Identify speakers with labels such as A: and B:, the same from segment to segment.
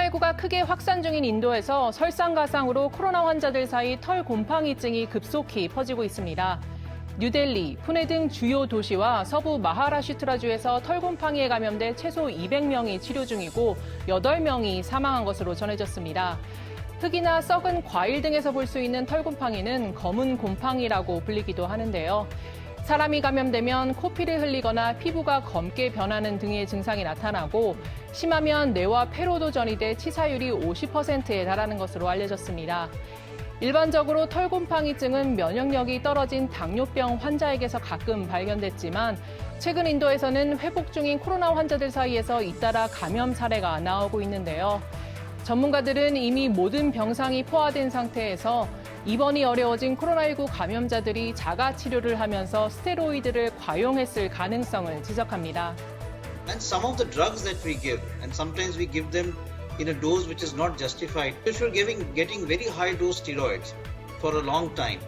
A: 코로나19가 크게 확산 중인 인도에서 설상가상으로 코로나 환자들 사이 털 곰팡이증이 급속히 퍼지고 있습니다. 뉴델리, 푸네 등 주요 도시와 서부 마하라슈트라주에서 털곰팡이에 감염돼 최소 200명이 치료 중이고 8명이 사망한 것으로 전해졌습니다. 흙이나 썩은 과일 등에서 볼 수 있는 털곰팡이는 검은 곰팡이라고 불리기도 하는데요. 사람이 감염되면 코피를 흘리거나 피부가 검게 변하는 등의 증상이 나타나고 심하면 뇌와 폐로도 전이돼 치사율이 50%에 달하는 것으로 알려졌습니다. 일반적으로 털곰팡이증은 면역력이 떨어진 당뇨병 환자에게서 가끔 발견됐지만 최근 인도에서는 회복 중인 코로나 환자들 사이에서 잇따라 감염 사례가 나오고 있는데요. 전문가들은 이미 모든 병상이 포화된 상태에서 입원이 어려워진 코로나19 감염자들이 자가 치료를 하면서 스테로이드를 과용했을 가능성을 지적합니다.
B: and some of the drugs that we give and sometimes we give them in a dose which is not justified if you're giving getting very high dose steroids for a long time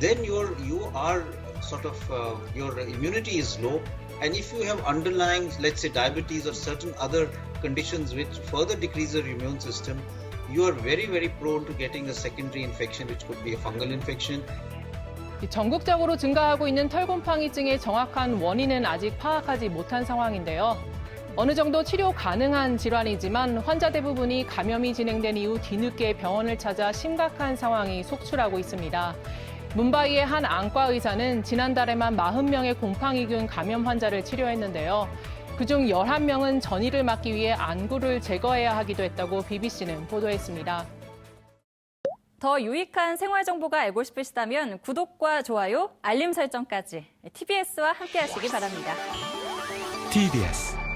B: then you're you are sort of uh, your immunity is low and if you have underlying let's say diabetes or certain other conditions which further decrease your immune system you are very very prone to getting a secondary infection which could be a fungal infection
A: 전국적으로 증가하고 있는 털곰팡이증의 정확한 원인은 아직 파악하지 못한 상황인데요. 어느 정도 치료 가능한 질환이지만 환자 대부분이 감염이 진행된 이후 뒤늦게 병원을 찾아 심각한 상황이 속출하고 있습니다. 문바이의 한 안과 의사는 지난달에만 40명의 곰팡이균 감염 환자를 치료했는데요. 그중 11명은 전이를 막기 위해 안구를 제거해야 하기도 했다고 BBC는 보도했습니다.
C: 더 유익한 생활 정보가 알고 싶으시다면 구독과 좋아요, 알림 설정까지 TBS와 함께 하시기 바랍니다.
D: TBS